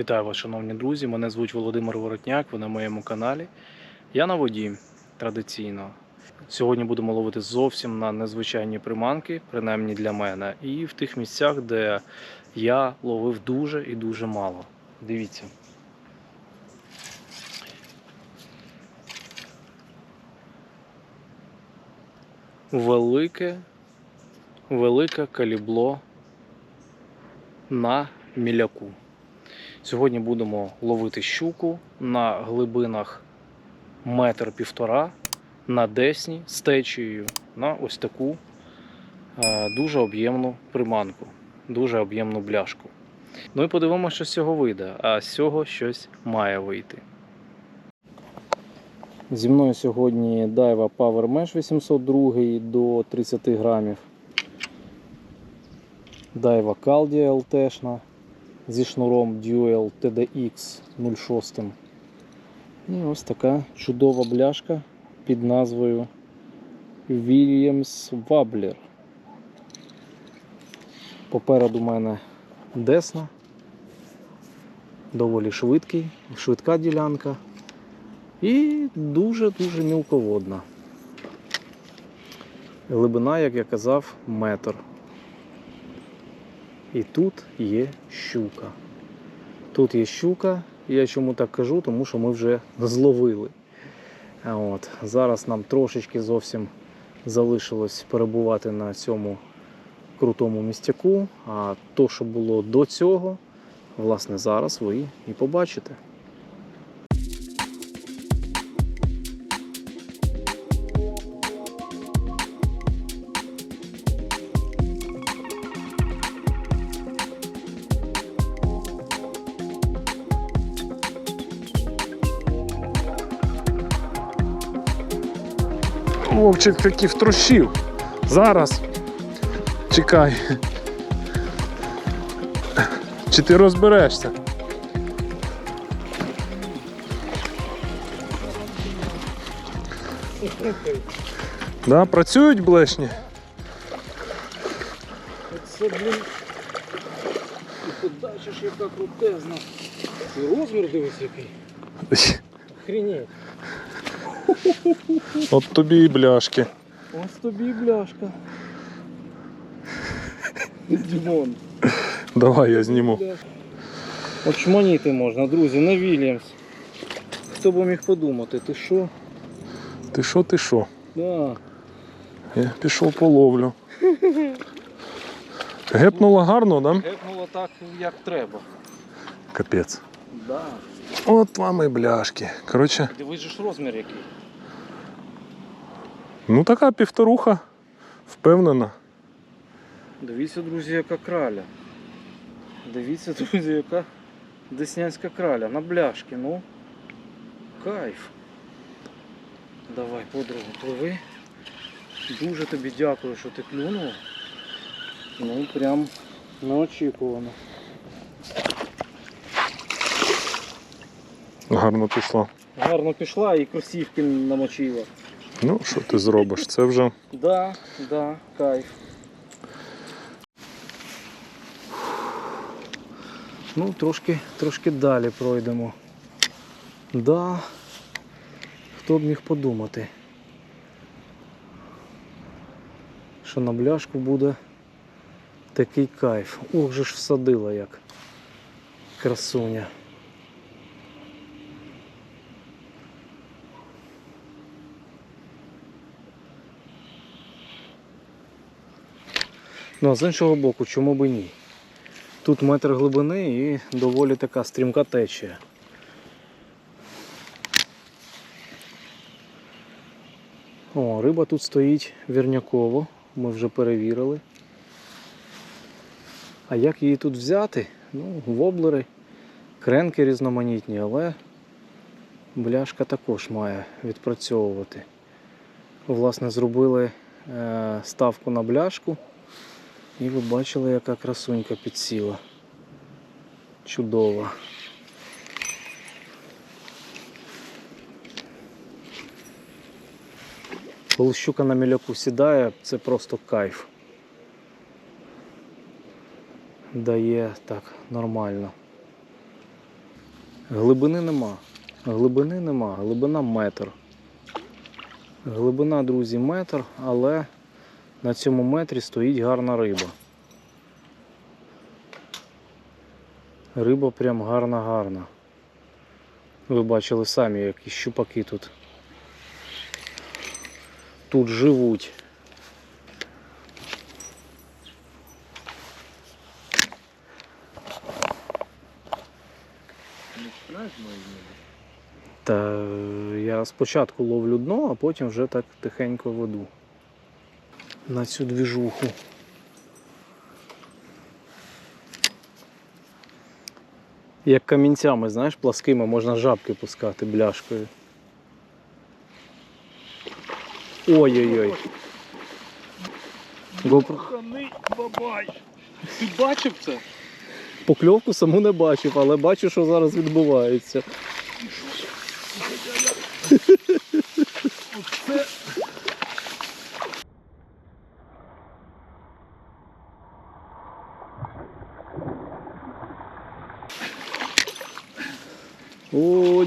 Вітаю вас, шановні друзі. Мене звуть Володимир Воротняк. Ви на моєму каналі. Я на воді традиційно. Сьогодні будемо ловити зовсім на незвичайні приманки, принаймні для мене, і в тих місцях, де я ловив дуже і дуже мало. Дивіться. Велике, велике калібло на міляку. Сьогодні будемо ловити щуку на глибинах метр півтора на десні з течією на ось таку е, дуже об'ємну приманку, дуже об'ємну бляшку. Ну і подивимося, що з цього вийде, а з цього щось має вийти. Зі мною сьогодні Daiwa Power Mesh 802 до 30 грамів. Daiwa Caldia LT зі шнуром Dual TDX 06. І ось така чудова бляшка під назвою Williams Wobbler. Попереду мене Десна. Доволі швидкий, швидка ділянка. І дуже-дуже мілководна. Глибина, як я казав, метр. І тут є щука. Тут є щука. Я чому так кажу, тому що ми вже зловили. От. Зараз нам трошечки зовсім залишилось перебувати на цьому крутому містяку. А то, що було до цього, власне, зараз ви і побачите. Вовчик таки втрощив. Зараз. Чекай. Чи ти розберешся? Да, працюють блешні? Це, блін, і подача ж яка крутезна. І розмір дивись який. Хрінеть. От тобі і бляшки. Ось тобі і бляшка. Дімон. Давай я зніму. От шманіти можна, друзі, на Вільямс. Хто б міг подумати, ти що? Ти що, ти що? Да. Я пішов по ловлю. Гепнуло гарно, да? Гепнуло так, як треба. Капець. Да. От вам і бляшки. Коротше, Дивись же ж розмір який. ну така півторуха. Впевнена. Дивіться, друзі, яка краля. Дивіться, друзі, яка деснянська краля. На бляшки, ну. Кайф. Давай, подругу, пливи. Дуже тобі дякую, що ти клюнув. Ну, прям неочікувано. Гарно пішла. Гарно пішла і кросівки намочила. Ну, що ти зробиш? Це вже Да, да, кайф. Ну, трошки, трошки далі пройдемо. Да. Хто б міг подумати, що на бляшку буде такий кайф. Ох же ж всадила як красуня. Ну, а з іншого боку, чому б і ні? Тут метр глибини і доволі така стрімка течія. О, риба тут стоїть вірняково, ми вже перевірили. А як її тут взяти? Ну, воблери, кренки різноманітні, але бляшка також має відпрацьовувати. Власне, зробили е, ставку на бляшку. І ви бачили, яка красунька підсіла. Чудова. Коли щука на міляку сідає, це просто кайф. Дає так нормально. Глибини нема. Глибини нема. Глибина метр. Глибина, друзі, метр, але на цьому метрі стоїть гарна риба. Риба прям гарна-гарна. Ви бачили самі, які щупаки тут. Тут живуть. Та я спочатку ловлю дно, а потім вже так тихенько веду. На цю двіжуху. Як камінцями, знаєш, пласкими можна жабки пускати бляшкою. Ой-ой-ой. Бабай! Ти бачив це? Покльовку саму не бачив, але бачу, що зараз відбувається. О,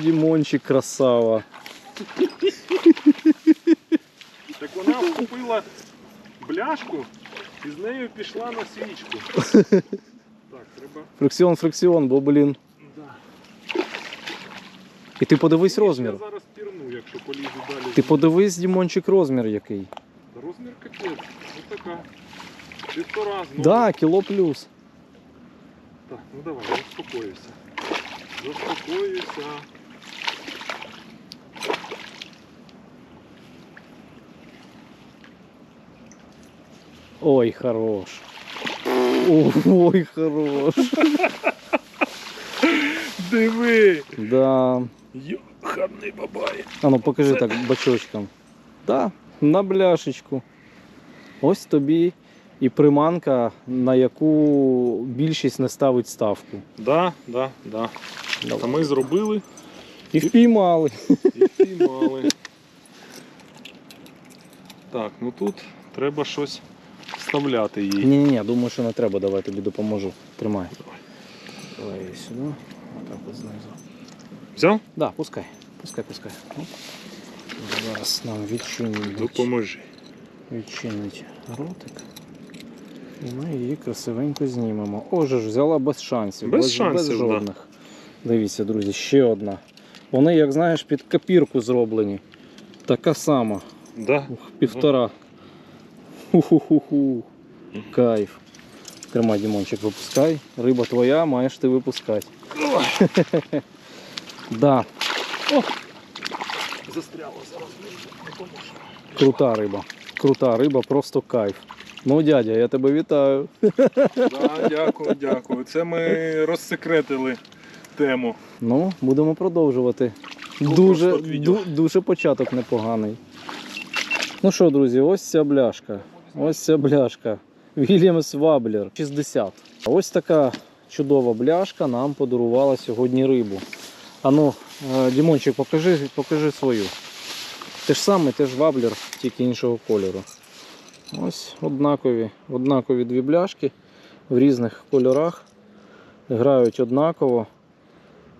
Дімончик красава. Так вона вкупила бляшку і з нею пішла на свічку. Так, треба. Фрикціон, фрикціон, бо, блін. Да. І ти подивись розмір. Я зараз пірну, якщо полізу далі. Ти подивись, Дімончик, розмір який. Розмір капець. Ось така. Півтора знову. Да, кіло плюс. Так, ну давай, заспокоюйся. Заспокоюйся. Ой, хорош. Ой, хорош. Диви! Да. Йоханий бабай. А ну покажи так бачочком. Да, на бляшечку. Ось тобі і приманка, на яку більшість не ставить ставку. Да, да, да. А ми зробили І впіймали. і піймали. Так, ну тут треба щось вставляти їй. Ні, ні, ні, думаю, що не треба, давай тобі допоможу. Тримай. Давай її сюди. Отак от знизу. Взяв? Да, пускай. Пускай, пускай. Оп. Зараз нам відчинять. Допоможи. відчинить ротик. І ми її красивенько знімемо. О, же ж взяла без шансів. Без без, шансів, без да. Дивіться, друзі, ще одна. Вони, як знаєш, під копірку зроблені. Така сама. Да. Ух, півтора. Ху-ху-ху-ху. Кайф. Тримай, Дімончик, випускай. Риба твоя, маєш ти випускати. Да, Застряло зараз. Крута риба. Крута риба, просто кайф. Ну, дядя, я тебе вітаю. Да, дякую, дякую. Це ми розсекретили тему. Ну, будемо продовжувати. Дуже, ду- дуже початок непоганий. Ну що, друзі, ось ця бляшка. Ось ця бляшка. Вільямс Ваблер 60. Ось така чудова бляшка нам подарувала сьогодні рибу. Ану, е, Дімончик, покажи, покажи свою. Те ж саме, теж ваблер, тільки іншого кольору. Ось однакові, однакові дві бляшки в різних кольорах. Грають однаково.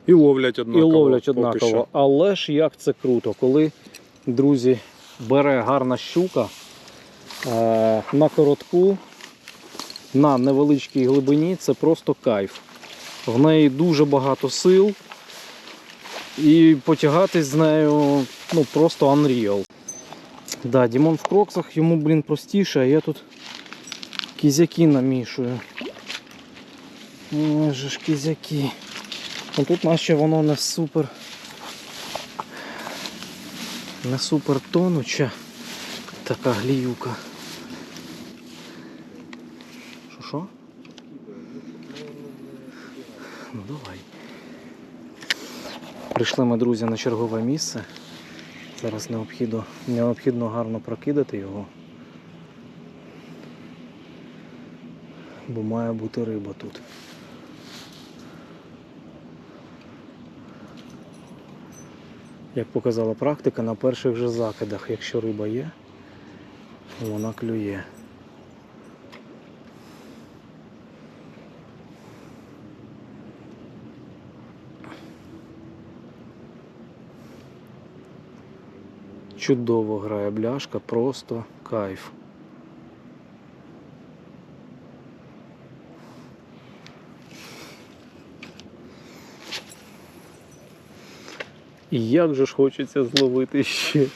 І ловлять І однаково. ловлять однаково. Але ж як це круто, коли, друзі, бере гарна щука на коротку, на невеличкій глибині, це просто кайф. В неї дуже багато сил. І потягатись з нею ну, просто unreal. Да, Дімон в кроксах, йому, блін, простіше, а я тут кізяки намішую. Ой ж кізяки. Ну тут наче воно не супер. Не супер тонуча така гліюка. Що що? Ну давай. Прийшли ми, друзі, на чергове місце. Зараз необхідно, необхідно гарно прокидати його. Бо має бути риба тут. Як показала практика, на перших же закидах, якщо риба є, вона клює. Чудово грає бляшка, просто кайф. І як же ж хочеться зловити ще.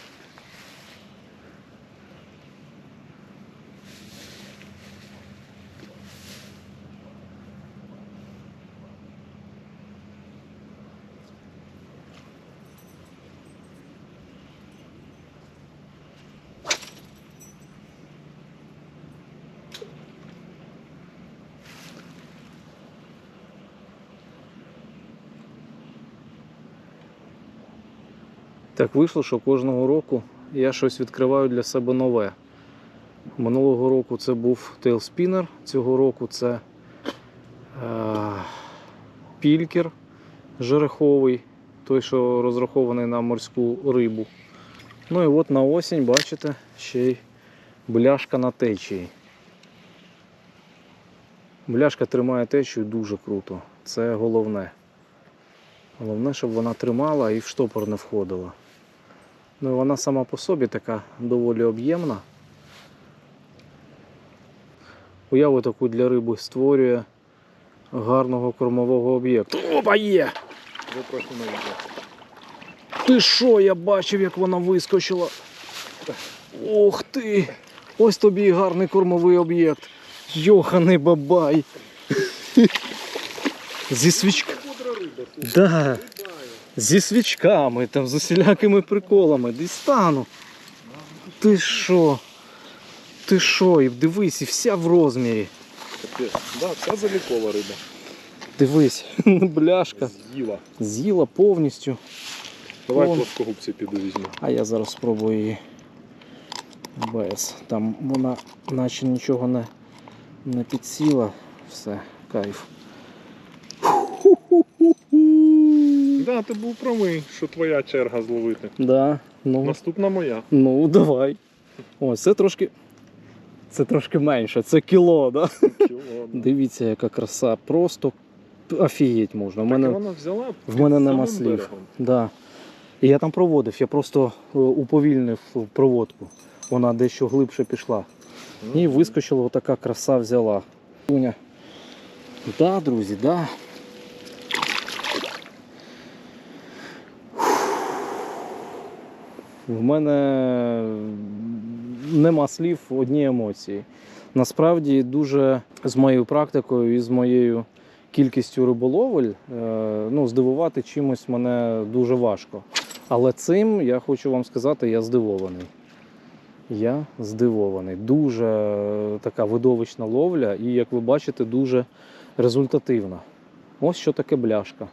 Так вийшло, що кожного року я щось відкриваю для себе нове. Минулого року це був тейлспінер, цього року це е, пількер жереховий, той, що розрахований на морську рибу. Ну і от на осінь, бачите, ще й бляшка на течії. Бляшка тримає течію дуже круто. Це головне. Головне, щоб вона тримала і в штопор не входила. Ну вона сама по собі така доволі об'ємна. Уяву таку для риби створює гарного кормового об'єкту. Опа є! Ти що, я бачив, як вона вискочила. Ох ти! Ось тобі і гарний кормовий об'єкт. Йоханий бабай. Зі свічка. Да. Зі свічками, там, з усілякими приколами. Дістану. Ти що? Ти що? І дивись, і вся в розмірі. Капець. Да, ця залікова риба. Дивись, бляшка. З'їла. З'їла повністю. Давай Вон. плоскогубці піду візьму. А я зараз спробую її без. Там вона наче нічого не, не підсіла. Все, кайф. Да, ти був правий, що твоя черга зловити. Да, ну, Наступна моя. ну давай. Ось, це трошки. Це трошки менше, це кіло, да? Кіло, да. Дивіться, яка краса. Просто офігеть можна. У Так мене, вона взяла в під мене нема самим слів. берегом. Да. І я там проводив, я просто е, уповільнив проводку. Вона дещо глибше пішла. І вискочила отака краса взяла. Уня. Да, друзі, да. В мене нема слів, одні емоції. Насправді дуже з моєю практикою і з моєю кількістю риболовель е, ну, здивувати чимось мене дуже важко. Але цим я хочу вам сказати, я здивований. Я здивований. Дуже е, така видовищна ловля, і, як ви бачите, дуже результативна. Ось що таке бляшка.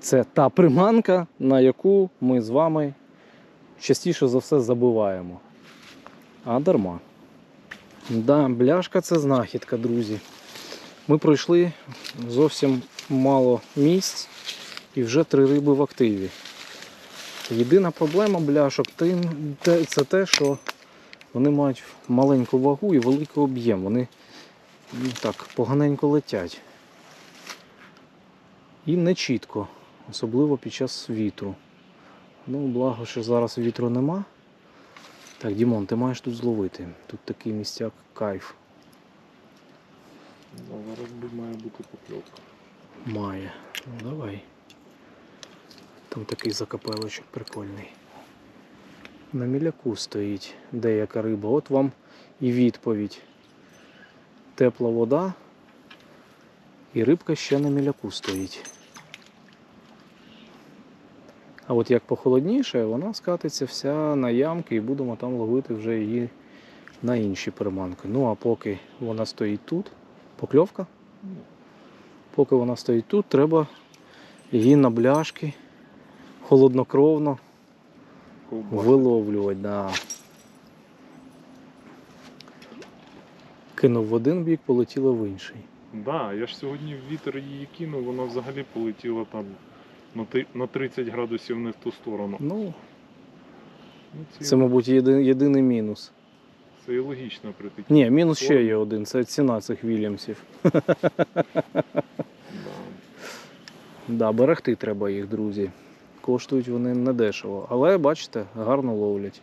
Це та приманка, на яку ми з вами частіше за все забиваємо. А дарма. Да, бляшка це знахідка, друзі. Ми пройшли зовсім мало місць і вже три риби в активі. Єдина проблема бляшок це те, що вони мають маленьку вагу і великий об'єм. Вони ну, так поганенько летять. І не чітко, особливо під час вітру. Ну, благо, що зараз вітру нема. Так, Дімон, ти маєш тут зловити. Тут такий місцяк кайф Зараз має бути покльовка. має. Ну давай. Там такий закапелочок прикольний. На міляку стоїть деяка риба. От вам і відповідь. Тепла вода. І рибка ще на міляку стоїть. А от як похолодніше, вона скатиться вся на ямки і будемо там ловити вже її на інші приманки. Ну а поки вона стоїть тут, покльовка. Поки вона стоїть тут, треба її на бляшки холоднокровно виловлювати. Да. Кинув в один бік, полетіло в інший. Да, я ж сьогодні в вітер її кинув, вона взагалі полетіла там на 30 градусів не в ту сторону. Ну, Ну, це, мабуть, єди- єдиний мінус. це і логічно при такій. Ні, мінус ще є один. Це ціна цих Вільямсів. Да. Да, берегти треба їх, друзі. коштують вони недешево. Але бачите, гарно ловлять.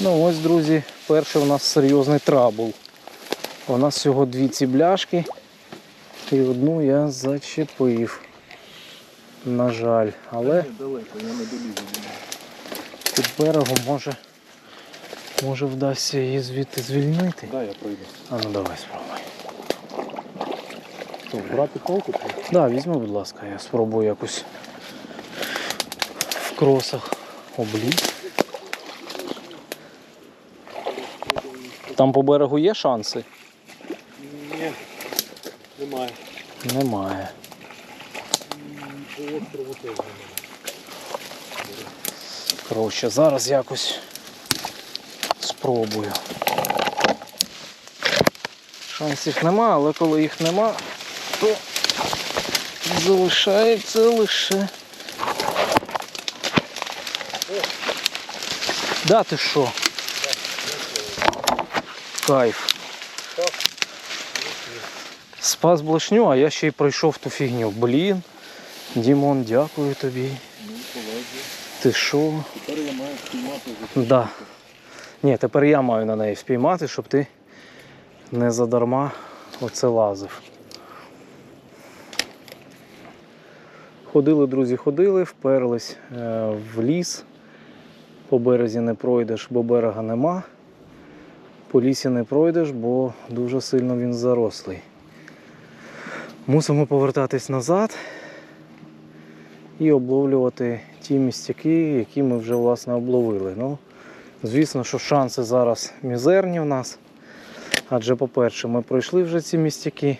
Ну ось, друзі, перший у нас серйозний трабл. У нас всього дві ці бляшки. І одну я зачепив. На жаль. Але Далеко, я не долізу. під берегом може, може вдасться її звідти звільнити. Да, я пройду. А ну давай спробуй. Що, брати палку? Так, да, візьми, будь ласка, я спробую якось в кросах обліз. Там по берегу є шанси? Ні, немає. Немає. Острову теж немає. Коротше, зараз якось спробую. Шансів нема, але коли їх нема, то залишається лише. Да, ти що? Кайф. Спас блошню, а я ще й пройшов ту фігню. Блін. Дімон, дякую тобі. Ти що? Тепер я маю спіймати Да. Ні, тепер я маю на неї впіймати, щоб ти не задарма оце лазив. Ходили, друзі, ходили, вперлись е, в ліс. По березі не пройдеш, бо берега нема. По лісі не пройдеш, бо дуже сильно він зарослий. Мусимо повертатись назад і обловлювати ті містяки, які ми вже власне обловили. Ну, звісно, що шанси зараз мізерні в нас. Адже, по-перше, ми пройшли вже ці містяки,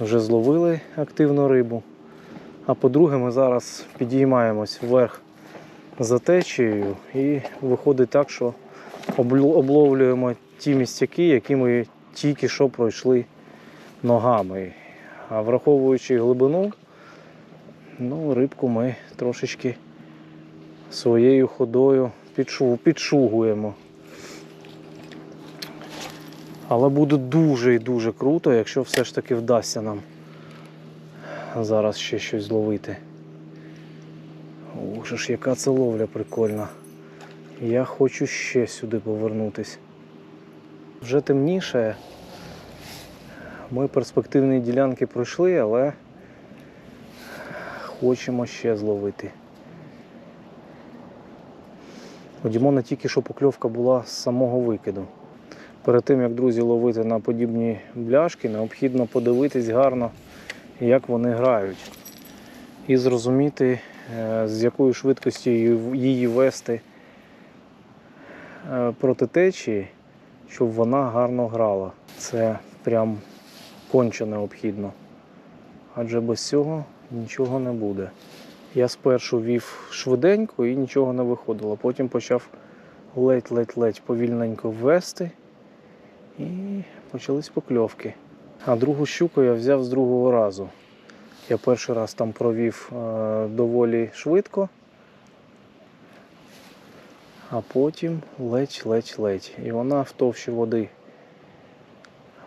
вже зловили активну рибу. А по-друге, ми зараз підіймаємось вверх за течією і виходить так, що обловлюємо ті містяки, які ми тільки що пройшли ногами. А враховуючи глибину, ну, рибку ми трошечки своєю ходою підшугуємо. Але буде дуже і дуже круто, якщо все ж таки вдасться нам зараз ще щось зловити. Ух, ж, яка це ловля прикольна. Я хочу ще сюди повернутись. Вже темніше. Ми перспективні ділянки пройшли, але хочемо ще зловити. У Дімона тільки що покльовка була з самого викиду. Перед тим, як друзі ловити на подібні бляшки, необхідно подивитись гарно, як вони грають. І зрозуміти, е, з якою швидкістю її- її вести е, проти течії, щоб вона гарно грала. Це прям конче необхідно. Адже без цього нічого не буде. Я спершу вів швиденько і нічого не виходило. Потім почав ледь-ледь-ледь повільненько ввести і почались покльовки. А другу щуку я взяв з другого разу. Я перший раз там провів е, доволі швидко, а потім ледь-ледь-ледь. І вона в товщі води.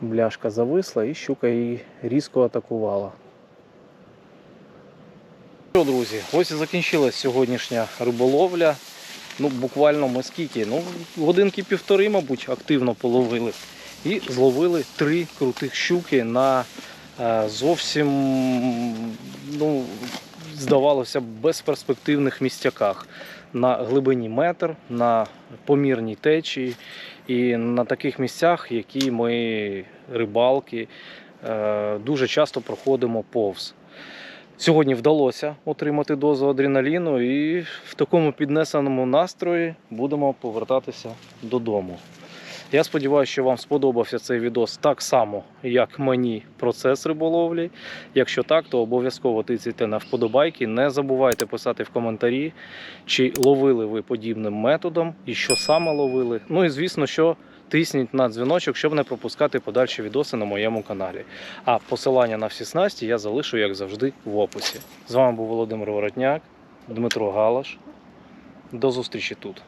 Бляшка зависла і щука її різко атакувала. Що, друзі, ось і закінчилась сьогоднішня риболовля. Ну, буквально ми скільки? Ну, годинки півтори, мабуть, активно половили. І зловили три крутих щуки на е, зовсім, ну, здавалося, безперспективних місцяках. На глибині метр, на помірній течії і на таких місцях, які ми, рибалки, е, дуже часто проходимо повз. Сьогодні вдалося отримати дозу адреналіну і в такому піднесеному настрої будемо повертатися додому. Я сподіваюся, що вам сподобався цей відос так само, як мені процес риболовлі. Якщо так, то обов'язково тицяйте на вподобайки. Не забувайте писати в коментарі, чи ловили ви подібним методом і що саме ловили. Ну і звісно, що тисніть на дзвіночок, щоб не пропускати подальші відоси на моєму каналі. А посилання на всі снасті я залишу, як завжди, в описі. З вами був Володимир Воротняк, Дмитро Галаш. До зустрічі тут.